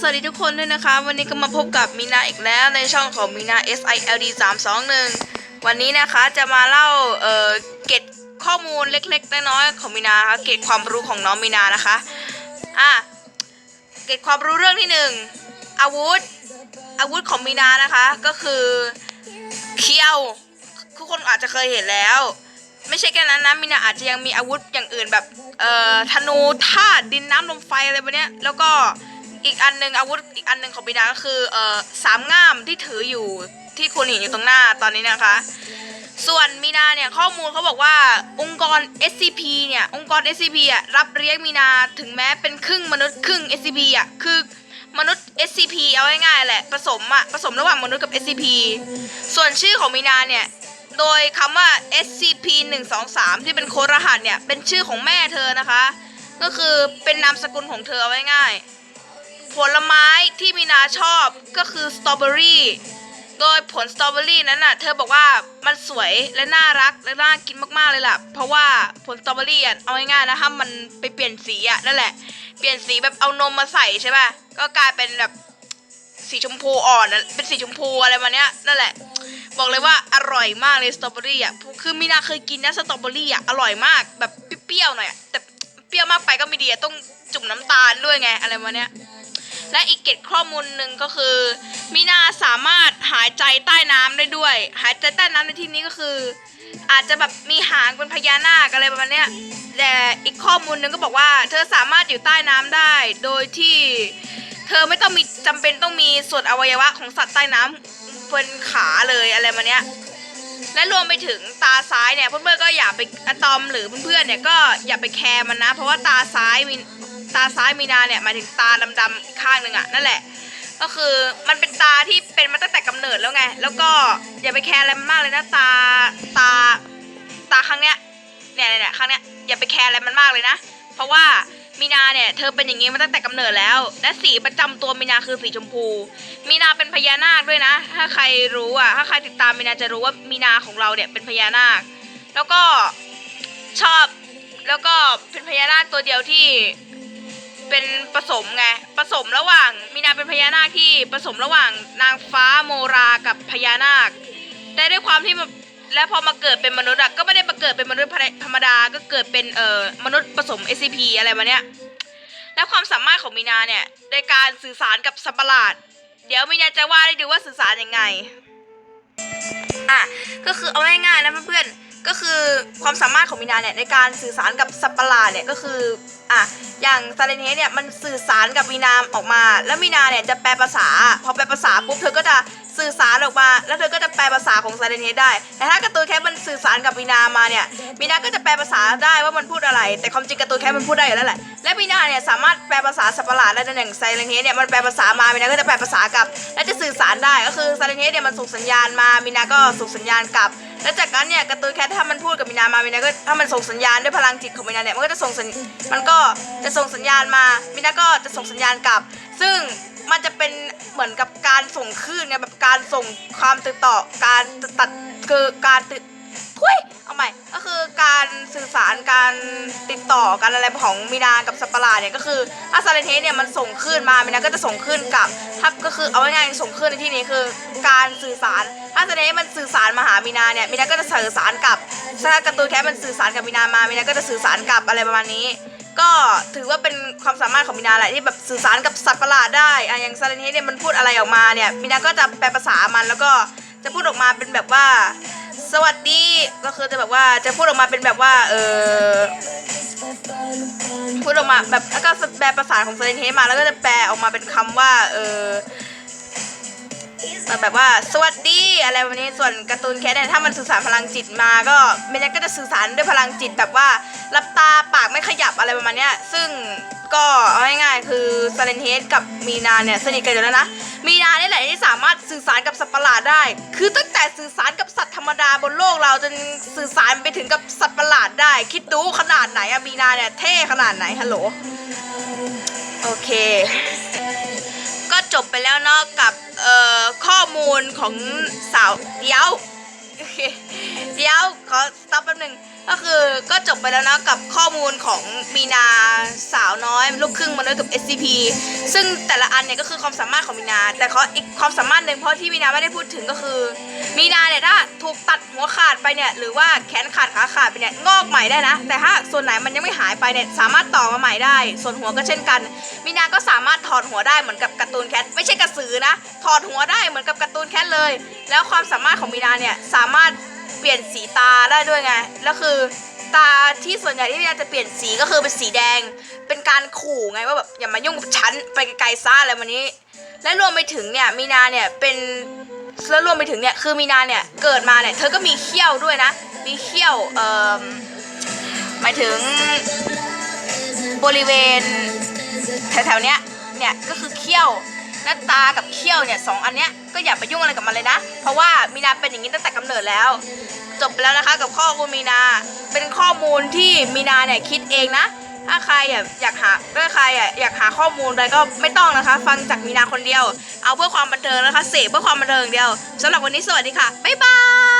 สวัสดีทุกคนด้วยนะคะ วันนี้ก็มาพบกับมีนาอีกแล้วในช่องของมีนา SILD 321 วันนี้นะคะจะมาเล่าเอ่อเกร็ดข้อมูลเล็กๆน้อยๆของมีนาค่ะเก็ดความรู้ของน้องมีนานะคะอะเก็ดความรู้เรื่องที่หนึ่งอาวุธ อาวุธของมีนานะคะก็คือเคียวทุกคนอาจจะเคยเห็นแล้ว ไม่ใช่แค่นั้นนะมินาอาจจะยังมีอาวุธอย่างอื่นแบบเอ่อธนูธาตุดินน้ำลมไฟอะไรแบบเนี้ยแล้วก็ อีกอันหนึ่งอาวุธอีกอันหนึ่งของมินาก็คือเอ่อสามง่ามที่ถืออยู่ที่คุณเห็นอยู่ตรงหน้าตอนนี้นะคะ ส่วนมีนาเนี่ยข้อมูลเขาบอกว่าองค์กร SCP เนี่ยองค์กร SCP อะรับเลี้ยงมีนาถึงแม้เป็นครึ่งมนุษย์ครึ่ง SCP อะคือมนุษย์ SCP เอาง่ายๆแหละผสมอะผสมระหว่างมนุษย์กับ SCP ส่วนชื่อของมีนาเนี่ยโดยคำว่า SCP 1 2 3ที่เป็นโค้ดรหัสเนี่ยเป็นชื่อของแม่เธอนะคะ ก็คือเป็นนามสกุลของเธอเอาไว้ง่าย ผลไม้ที่มีนาชอบก็คือสตรอเบอรี่โดยผลสตรอเบอรี่นั้นน่ะ เธอบอกว่ามันสวยและน่ารักและน่ากินมากๆเลยล่ะ เพราะว่าผลสตรอเบอรี่อะเอาง่ายๆนะถ้ามันไปเปลี่ยนสีอะนั่นแหละ เปลี่ยนสีแบบเอานมมาใส่ใช่ป่ะ ก็กลายเป็นแบบสีชมพูอ่อนเป็นสีชมพูอะไรมาเนี้ยนั่นแหละ บอกเลยว่าอร่อยมากเลยสตรอเบอรี่อะ คือมีนาเคยกินนะสตรอเบอรี่อะอร่อยมากแบบเปรี้ยวๆหน่อยแต่เปรี้ยวมากไปก็ไม่ดีต้องจุ่มน้ำตาลด้วยไงอะไรมาเนี้ย และอีกเกร็ดข้อมูลหนึ่งก็คือมีนาสามารถหายใจใต้น้ำได้ด้วย หายใจใต้น้ำในที่นี้ก็คือ อาจจะแบบมีหางเป็นพญานาคอะไรประมาณเนี้ยแต่อีกข้อมูลหนึ่งก็บอกว่า เธอสามารถอยู่ใต้น้ำได้ โดยที่ เธอไม่ต้องมีจำเป็นต้องมีส่วนอวัยวะของสัตว์ใต้น้ำเป็นขาเลยอะไรมาเนี้ยและรวมไปถึงตาซ้ายเนี่ยเพื่อนๆก็อย่าไปอะตอมหรือเพื่อนๆเนี่ยก็อย่าไปแคร์มันนะ เพราะว่าตาซ้ายมี ตาซ้ายมีนาเนี่ยหมายถึงตาดำๆอีกข้างหนึ่งอะนั่นแหละ ก็คือมันเป็นตาที่เป็นมาตั้งแต่กำเนิดแล้วไง แล้วก็อย่าไปแคร์อะไรมันมากเลยนะตาตาตาครั้งเนี้ยเนี่ยเนี่ยครั้งเนี้ยอย่าไปแคร์อะไรมันมากเลยนะ เพราะว่ามีนาเนี่ยเธอเป็นอย่างนี้มาตั้งแต่กำเนิดแล้ว และสีประจำตัวมีนาคือสีชมพู มีนาเป็นพญานาคด้วยนะ ถ้าใครรู้อะถ้าใครติดตามมีนาจะรู้ว่ามีนาของเราเนี่ยเป็นพญานาค แล้วก็ชอบแล้วก็เป็นพญานาคตัวเดียวที่ เป็นผสมไงผสมระหว่างมีนาเป็นพญานาคที่ผสมระหว่างนางฟ้าโมรากับพญานาค แต่ด้วยความที่มันและพอมาเกิดเป็นมนุษย์อะก็ไม่ได้มาเกิดเป็นมนุษย์ธรรมดาก็เกิดเป็นเอ่อมนุษย์ผสม SCP อะไรมาเนี้ยและความสามารถของมีนาเนี่ยในการสื่อสารกับสัตว์ประหลาด เดี๋ยวมีนาจะว่าให้ดูว่าสื่อสารยังไงอะก็คือเอาง่ายๆนะเพื่อนๆ ก็คือความสามารถของมีนาเนี่ยในการสื่อสารกับสัตว์ประหลาดเนี่ยก็คืออะอย่างซาเลนเฮเนี่ยมันสื่อสารกับมีนาออกมา แล้วมีนาเนี่ยจะแปลภาษา พอแปลภาษาปุ๊บเธอก็จะสื่อสารออกมา แล้วเธอก็จะแปลภาษาของซาเลนเฮได้ แต่ถ้าการ์ตูนแคปมันสื่อสารกับมีนามาเนี่ยมีนาก็จะแปลภาษาได้ว่ามันพูดอะไร แต่ความจริงการ์ตูนแคปมันพูดได้อยู่แล้วแหละและมีนาเนี่ยสามารถแปลภาษาสัตว์ประหลาดได้นั่นอย่างไซเลนเฮดเนี่ยมันแปลภาษามามีนาก็จะแปลภาษากลับ และจะสื่อสารได้ก็คือไซเลนเฮดเนี่ยมันส่งสัญญาณมามีนาก็ส่งสัญญาณกลับ แล้วจากนั้นเนี่ยกระตูนแคทถ้ามันพูดกับมีนามามินาก็ถ้ามันส่งสัญญาณด้วยพลังจิตของมีนาเนี่ยมันก็จะส่งสัญมันก็จะส่งสัญญาณมามินาก็จะส่งสัญญาณกลับ ซึ่งมันจะเป็นเหมือนกับการส่งคลื่นไงแบบการส่งความติดต่อการตัดคือการติดทุย ใหม่ก็คือการสื่อสารการติดต่อกันอะไรของมีนากับสัตว์ประหลาดเนี่ยก็คือถ้าซาเลนเทสเนี่ยมันส่งคลื่นมามีนาก็จะส่งคลื่นกลับถ้าก็คือเอาง่ายๆส่งคลื่นในที่นี้คือ การสื่อสารถ้าซาเลนเทสมันสื่อสารมาหามีนาเนี่ยมีนาก็จะสื่อสารกับถ้าการ์ตูนแคทมันสื่อสารกับมีนามามีนาก็จะสื่อสารกับอะไรประมาณนี้ ก็ถือว่าเป็นความสามารถของมินาแหละที่แบบสื่อสารกับสัตว์ประหลาดได้อะอย่างซาเลนเทสเนี่ยมันพูดอะไรออกมาเนี่ยมินาก็จะแปลภาษามันแล้วก็จะพูดออกมาเป็นแบบว่า สวัสดีก็คือจะแบบว่าจะพูดออกมาเป็นแบบว่าเออพูดออกมาแบบแล้วก็แปลภาษาของเซเลนเทมาแล้วก็จะแปลออกมาเป็นคำว่าเออ แบบว่าสวัสดีอะไรแบบนี้ส่วนการ์ตูนแคทเนี่ยถ้ามันสื่อสารพลังจิตมาก็เมนก็จะสื่อสารด้วยพลังจิตแบบว่ารับตาปากไม่ขยับอะไรประมาณเนี้ยซึ่งก็เอาง่ายๆคือซาเลนเฮดกับมีนาเนี่ยสนิทกันอยู่แล้วนะ มีนาเนี่ยแหละที่สามารถสื่อสารกับสัตว์ประหลาดได้ คือตั้งแต่สื่อสารกับสัตว์ธรรมดาบนโลกเราจนสื่อสารไปถึงกับสัตว์ประหลาดได้ คิดดูขนาดไหนอะมีนาเนี่ยเท่ขนาดไหนฮัลโหลโอเค จบไปแล้วเนาะกับข้อมูลของสาวเดี๋ยวเดี๋ยวขอสต๊อปแป๊บหนึ่ง ก็คือก็จบไปแล้วนะกับข้อมูลของมีนาสาวน้อยลูกครึ่งมนุษย์กับ SCP ซึ่งแต่ละอันเนี่ยก็คือความสามารถของมีนา แต่เขาอีกความสามารถหนึ่งเพราะที่มีนาไม่ได้พูดถึงก็คือ มีนาเนี่ยถ้าถูกตัดหัวขาดไปเนี่ยหรือว่าแขนขาดขาขาดไปเนี่ยงอกใหม่ได้นะ แต่ถ้าส่วนไหนมันยังไม่หายไปเนี่ยสามารถต่อมาใหม่ได้ ส่วนหัวก็เช่นกัน มีนาก็สามารถถอดหัวได้เหมือนกับการ์ตูนแคทไม่ใช่กระสือนะถอดหัวได้เหมือนกับการ์ตูนแคทเลย แล้วความสามารถของมีนาเนี่ยสามารถ ปลี่ยนสีตาได้ด้วยไง แล้วคือตาที่ส่วนใหญ่ที่มีนาจะเปลี่ยนสีก็คือเป็นสีแดง เป็นการขู่ไงว่าแบบอย่ามายุ่งกับฉันไปไกลๆซ่าอะไรวันนี้ และรวมไปถึงเนี่ยมีนาเนี่ยเป็นแล้วรวมไปถึงเนี่ยคือมีนาเนี่ยเกิดมาเนี่ยเธอก็มีเขี้ยวด้วยนะ มีเขี้ยวเอ่อหมายถึงบริเวณแถวๆเนี้ยเนี่ยก็คือเขี้ยว หน้าตากับเขี้ยวเนี่ยสองอันเนี้ยก็อย่าไปยุ่งอะไรกับมันเลยนะ เพราะว่ามีนาเป็นอย่างนี้ตั้งแต่กำเนิดแล้ว จบไปแล้วนะคะกับข้อมูลมีนา เป็นข้อมูลที่มีนาเนี่ยคิดเองนะ ถ้าใครอยากหาถ้าใครอยากหาข้อมูลอะไรก็ไม่ต้องนะคะ ฟังจากมีนาคนเดียว เอาเพื่อความบันเทิงนะคะ เสพเพื่อความบันเทิงอย่างเดียวสำหรับวันนี้สวัสดีค่ะบ๊ายบาย